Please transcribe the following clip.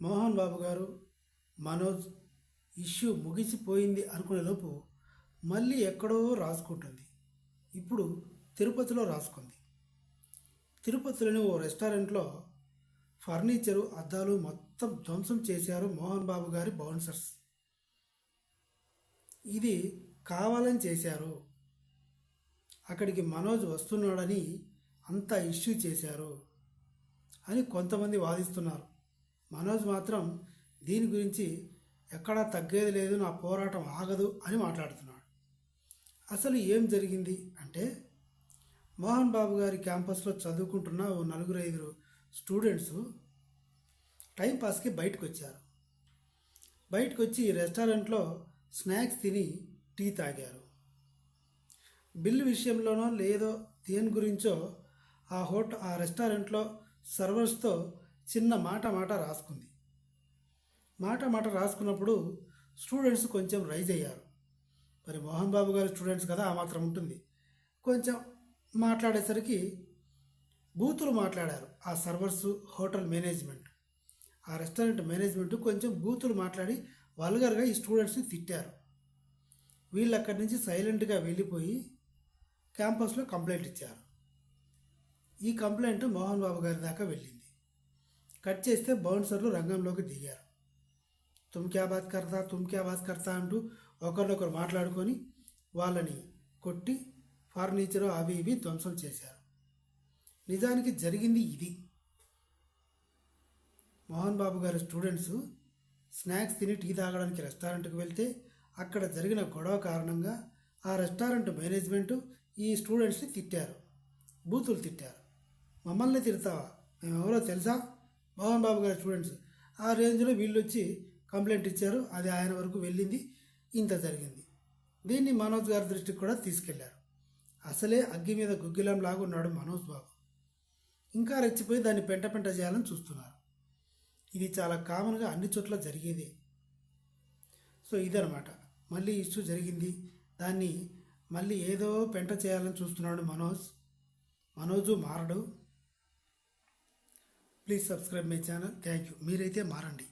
మోహన్ బాబు గారు మనోజ్ ఇష్యూ ముగిసిపోయింది అనుకునేలోపు మళ్ళీ ఎక్కడో రాసుకుంటుంది. ఇప్పుడు తిరుపతిలో రాసుకుంది. తిరుపతిలోని ఓ రెస్టారెంట్లో ఫర్నిచరు అద్దాలు మొత్తం ధ్వంసం చేశారు మోహన్ బాబు గారి బౌన్సర్స్. ఇది కావాలని చేశారు. అక్కడికి మనోజ్ వస్తున్నాడని అంత ఇష్యూ చేశారు అని కొంతమంది వాదిస్తున్నారు. మనోజ్ మాత్రం దీని గురించి ఎక్కడా తగ్గేది లేదు నా పోరాటం ఆగదు అని మాట్లాడుతున్నాడు. అసలు ఏం జరిగింది అంటే మోహన్ బాబు గారి క్యాంపస్లో చదువుకుంటున్న ఓ నలుగురు ఐదుగురు స్టూడెంట్స్ టైంపాస్కి బయటకు వచ్చారు బయటకు వచ్చి రెస్టారెంట్లో స్నాక్స్ తిని టీ తాగారు. బిల్లు విషయంలోనో లేదో దేని గురించో ఆ హోట ఆ రెస్టారెంట్లో సర్వర్స్తో చిన్న మాట మాట రాసుకుంది. మాట మాట రాసుకున్నప్పుడు స్టూడెంట్స్ కొంచెం రైజ్ అయ్యారు. మరి మోహన్ బాబు గారి స్టూడెంట్స్ కదా ఆ మాత్రం ఉంటుంది. కొంచెం మాట్లాడేసరికి బూతులు మాట్లాడారు. ఆ సర్వర్స్ హోటల్ మేనేజ్మెంట్ ఆ రెస్టారెంట్ మేనేజ్మెంట్ కొంచెం బూతులు మాట్లాడి వల్గర్గా ఈ స్టూడెంట్స్ని తిట్టారు. వీళ్ళు అక్కడి నుంచి సైలెంట్గా వెళ్ళిపోయి క్యాంపస్లో కంప్లైంట్ ఇచ్చారు. ఈ కంప్లైంట్ మోహన్ బాబు గారి దాకా వెళ్ళింది. కట్ చేస్తే బౌన్సర్లు రంగంలోకి దిగారు. తుమ్ క్యా బాత్ కర్తా తుమ్ క్యా బాత్ కర్తా అంటూ ఒకరినొకరు మాట్లాడుకొని వాళ్ళని కొట్టి ఫర్నిచర్ అవి ఇవి ధ్వంసం చేశారు. నిజానికి జరిగింది ఇది. మోహన్ బాబు గారి స్టూడెంట్స్ స్నాక్స్ తిని టీ తాగడానికి రెస్టారెంట్కి వెళ్తే అక్కడ జరిగిన గొడవ కారణంగా ఆ రెస్టారెంట్ మేనేజ్మెంట్ ఈ స్టూడెంట్స్ని తిట్టారు. బూతులు తిట్టారు. మమ్మల్ని తిడతావా? మేము ఎవరో తెలుసా? మోహన్ బాబు గారి స్టూడెంట్స్. ఆ రేంజ్లో వీళ్ళు వచ్చి కంప్లైంట్ ఇచ్చారు. అది ఆయన వరకు వెళ్ళింది. ఇంత జరిగింది. దీన్ని మనోజ్ గారి దృష్టికి కూడా తీసుకెళ్ళారు. అసలే అగ్గి మీద గుగ్గిలంలాగా ఉన్నాడు మనోజ్ బాబు. ఇంకా రెచ్చిపోయి దాన్ని పెంట పెంట చేయాలని చూస్తున్నారు. ఇది చాలా కామన్గా అన్ని చోట్ల జరిగేదే. సో ఇదనమాట మళ్ళీ ఇష్యూ జరిగింది. దాన్ని మళ్ళీ ఏదో పెంట చేయాలని చూస్తున్నాడు మనోజ్. మనోజు మారడు. Please subscribe my channel thank you మీరైతే మారండి.